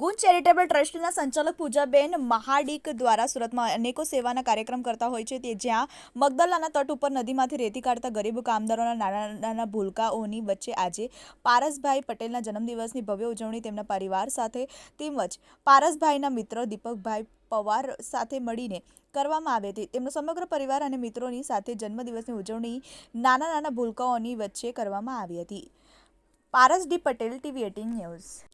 ગુંજ charitable ટ્રસ્ટના સંચાલક પૂજાબેન મહાડિક દ્વારા સુરતમાં અનેકો સેવાના કાર્યક્રમ કરતા હોય છે. તે જ્યાં મગદલાના તટ ઉપર નદીમાંથી રેતી કાઢતા ગરીબ કામદારોના નાના નાના ભૂલકાઓની વચ્ચે આજે પારસભાઈ પટેલના જન્મદિવસની ભવ્ય ઉજવણી તેમના પરિવાર સાથે તેમજ પારસભાઈના મિત્ર દીપકભાઈ પવાર સાથે મળીને કરવામાં આવી હતી. તેમનો સમગ્ર પરિવાર અને મિત્રોની સાથે જન્મદિવસની ઉજવણી નાના નાના ભૂલકાઓની વચ્ચે કરવામાં આવી હતી. Paras D Patel, TV eighteen news.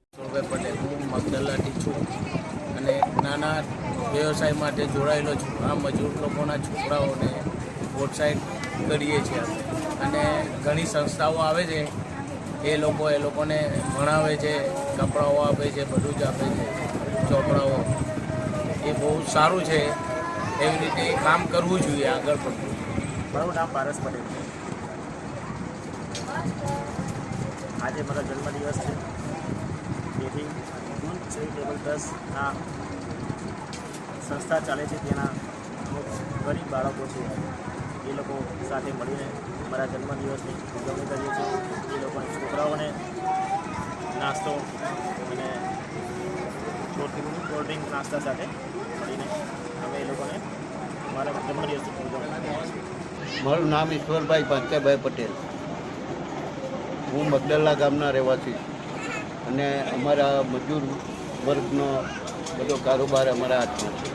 સુરભાઈ Patel, હું મગદલાથી છું અને નાના વ્યવસાય માટે જોડાયેલો છું. આ મજૂર લોકોના છોકરાઓને પ્રોત્સાહિત કરીએ છીએ અને ઘણી સંસ્થાઓ આવે છે, એ લોકો એ લોકોને ભણાવે છે, કપડાઓ આપે છે, બધું જ આપે છે, ચોપડાઓ. એ બહુ સારું છે, એવી રીતે કામ કરવું જોઈએ આગળ પડતું મારું નામ પારસ પટેલ આજે મારો જન્મદિવસ છે. ગુંજ ચેરિટેબલ ટ્રસ્ટના સંસ્થા ચાલે છે તેના અમુક ગરીબ બાળકો છે. એ લોકો સાથે મળીને મારા જન્મદિવસની ઉજવણી કરીએ છીએ. એ લોકોને છોકરાઓને નાસ્તો અને કોલ્ડ ડ્રિંક નાસ્તા સાથે મળીને અમે એ લોકોને મારા જન્મદિવસની ઉજવણી મારું નામ ઈશ્વરભાઈ પાંચાભાઈ પટેલ. હું મગદલ્લા ગામના રહેવાસી અને અમારા મજૂર વર્ગનો બધો કારોબાર અમારા હાથમાં છે.